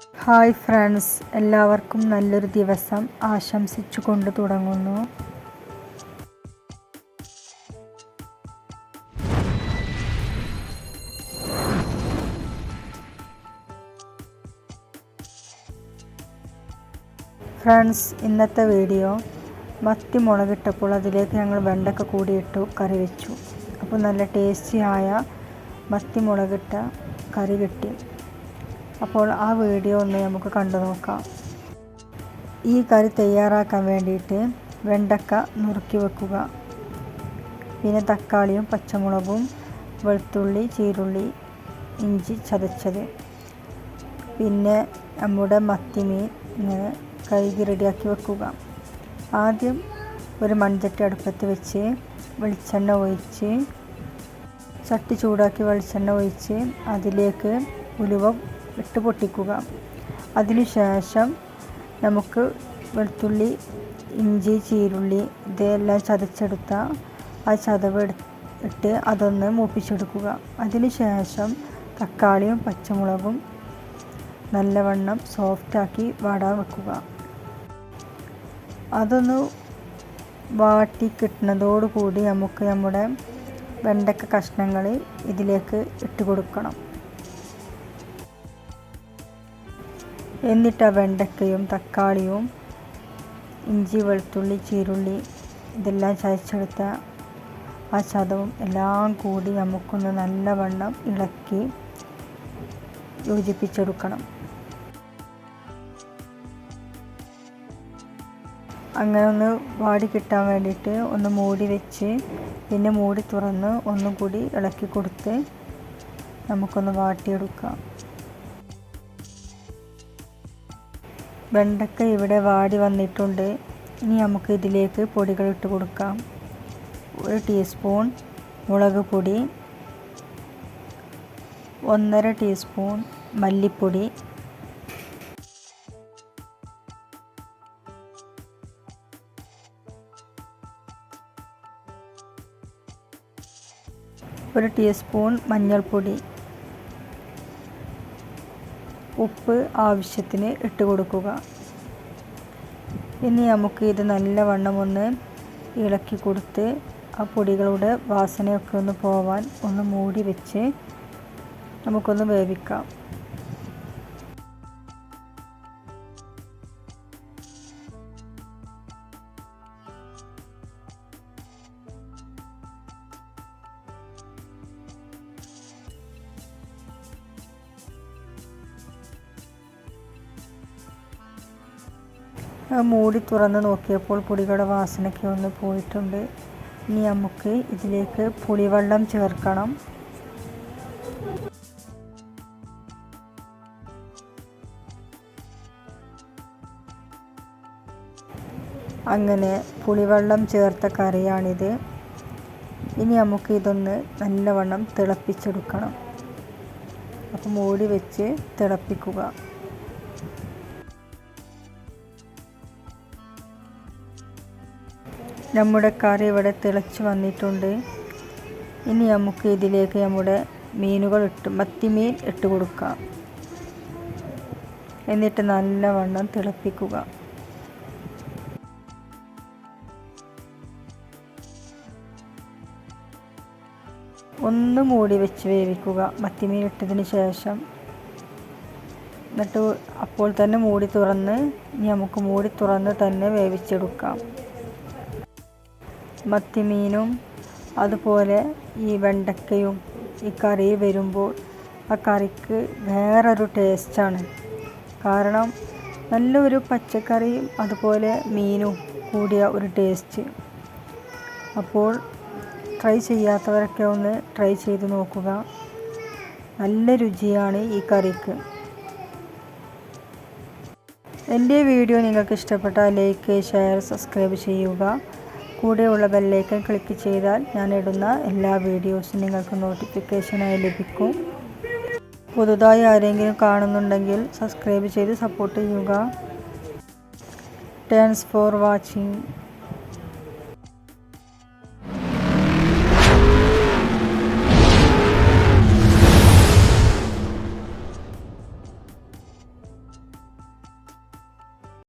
Hi friends എല്ലാവർക്കും നല്ലൊരു ദിവസം ആശംസിച്ചുകൊണ്ട് തുടങ്ങുന്നു. ഫ്രണ്ട്സ് ഇന്നത്തെ വീഡിയോ മത്തി മുളകിട്ടപ്പോൾ അതിലേക്ക് ഞങ്ങൾ വെണ്ടക്ക കൂടിയിട്ടു കറി വെച്ചു. അപ്പോൾ നല്ല ടേസ്റ്റിയായ മത്തി മുളകിട്ട കറി കിട്ടി. അപ്പോൾ ആ വീഡിയോ ഒന്ന് നമുക്ക് കണ്ടു നോക്കാം. ഈ കറി തയ്യാറാക്കാൻ വേണ്ടിയിട്ട് വെണ്ടക്ക നുറുക്കി വെക്കുക. പിന്നെ തക്കാളിയും പച്ചമുളകും വെളുത്തുള്ളി ചീരുള്ളി ഇഞ്ചി ചതച്ചത്. പിന്നെ നമ്മുടെ മത്തിമീൻ ഇങ്ങനെ കഴുകി റെഡിയാക്കി വെക്കുക. ആദ്യം ഒരു മൺചട്ടി അടുപ്പത്ത് വെച്ച് വെളിച്ചെണ്ണ ഒഴിച്ച് ചട്ടി ചൂടാക്കി വെളിച്ചെണ്ണ ഒഴിച്ച് അതിലേക്ക് ഉലുവ ഇട്ട് പൊട്ടിക്കുക അതിനുശേഷം നമുക്ക് വെളുത്തുള്ളി ഇഞ്ചി ചീരുള്ളി ഇതെല്ലാം ചതച്ചെടുത്ത ആ ചതവ് ഇട്ട് അതൊന്ന് മൂപ്പിച്ചെടുക്കുക. അതിനുശേഷം തക്കാളിയും പച്ചമുളകും നല്ലവണ്ണം സോഫ്റ്റാക്കി വാടാൻ വെക്കുക. അതൊന്ന് വാട്ടി കിട്ടുന്നതോടുകൂടി നമുക്ക് നമ്മുടെ വെണ്ടക്ക കഷ്ണങ്ങൾ ഇതിലേക്ക് ഇട്ട് കൊടുക്കണം എന്നിട്ട് ആ വെണ്ടക്കയും തക്കാളിയും ഇഞ്ചി വെളുത്തുള്ളി ചീരുള്ളി ഇതെല്ലാം ചതച്ചെടുത്ത ആ ചതവും എല്ലാം കൂടി നമുക്കൊന്ന് നല്ലവണ്ണം ഇളക്കി യോജിപ്പിച്ചെടുക്കണം. അങ്ങനെ ഒന്ന് വാടി കിട്ടാൻ വേണ്ടിയിട്ട് ഒന്ന് മൂടി വെച്ച് പിന്നെ മൂടി തുറന്ന് ഒന്നും കൂടി ഇളക്കി കൊടുത്ത് നമുക്കൊന്ന് വാട്ടിയെടുക്കാം. വെണ്ടക്ക ഇവിടെ വാടി വന്നിട്ടുണ്ട്. ഇനി നമുക്ക് ഇതിലേക്ക് പൊടികൾ ഇട്ട് കൊടുക്കാം. ഒരു ടീസ്പൂൺ മുളക് പൊടി ഒന്നര ടീസ്പൂൺ മല്ലിപ്പൊടി ഒരു ടീസ്പൂൺ മഞ്ഞൾപ്പൊടി. ഉപ്പ് ആവശ്യത്തിന് ഇട്ട് കൊടുക്കുക. ഇനി നമുക്ക് ഇത് നല്ലവണ്ണം ഒന്ന് ഇളക്കി കൊടുത്ത് ആ പൊടികളുടെ വാസനയൊക്കെ ഒന്ന് പോവാൻ ഒന്ന് മൂടി വെച്ച് നമുക്കൊന്ന് വേവിക്കാം. മൂടി തുറന്ന് നോക്കിയപ്പോൾ പുളികളുടെ വാസനയ്ക്ക് ഒന്ന് പോയിട്ടുണ്ട്. ഇനി നമുക്ക് ഇതിലേക്ക് പുളിവെള്ളം ചേർക്കണം. അങ്ങനെ പുളിവെള്ളം ചേർത്ത കറിയാണിത്. ഇനി നമുക്ക് ഇതൊന്ന് നല്ലവണ്ണം തിളപ്പിച്ചെടുക്കണം. അപ്പോൾ മൂടി വെച്ച് തിളപ്പിക്കുക. നമ്മുടെ കറി ഇവിടെ തിളച്ച് വന്നിട്ടുണ്ട്. ഇനി നമുക്ക് ഇതിലേക്ക് നമ്മുടെ മീനുകൾ ഇട്ട് മത്തിമീൻ ഇട്ട് കൊടുക്കാം. എന്നിട്ട് നല്ലവണ്ണം തിളപ്പിക്കുക. ഒന്ന് മൂടി വെച്ച് വേവിക്കുക. മത്തിമീൻ ഇട്ടതിന് ശേഷം എന്നിട്ട് അപ്പോൾ തന്നെ മൂടി തുറന്ന് ഇനി നമുക്ക് മൂടി തുറന്ന് തന്നെ വേവിച്ചെടുക്കാം. മത്തിമീനും അതുപോലെ ഈ വെണ്ടക്കയും ഈ കറി വരുമ്പോൾ ആ കറിക്ക് വേറൊരു ടേസ്റ്റാണ്. കാരണം നല്ലൊരു പച്ചക്കറിയും അതുപോലെ മീനും കൂടിയ ഒരു ടേസ്റ്റ്. അപ്പോൾ ട്രൈ ചെയ്യാത്തവരൊക്കെ ഒന്ന് ട്രൈ ചെയ്ത് നോക്കുക. നല്ല രുചിയാണ് ഈ കറിക്ക്. എന്റെ വീഡിയോ നിങ്ങൾക്ക് ഇഷ്ടപ്പെട്ടാൽ ലൈക്ക് ഷെയർ സബ്സ്ക്രൈബ് ചെയ്യുക. കൂടെയുള്ള ബെല്ലൈക്കൻ ക്ലിക്ക് ചെയ്താൽ ഞാൻ ഇടുന്ന എല്ലാ വീഡിയോസും നിങ്ങൾക്ക് നോട്ടിഫിക്കേഷനായി ലഭിക്കും. പുതുതായി ആരെങ്കിലും കാണുന്നുണ്ടെങ്കിൽ സബ്സ്ക്രൈബ് ചെയ്ത് സപ്പോർട്ട് ചെയ്യുക. Thanks for watching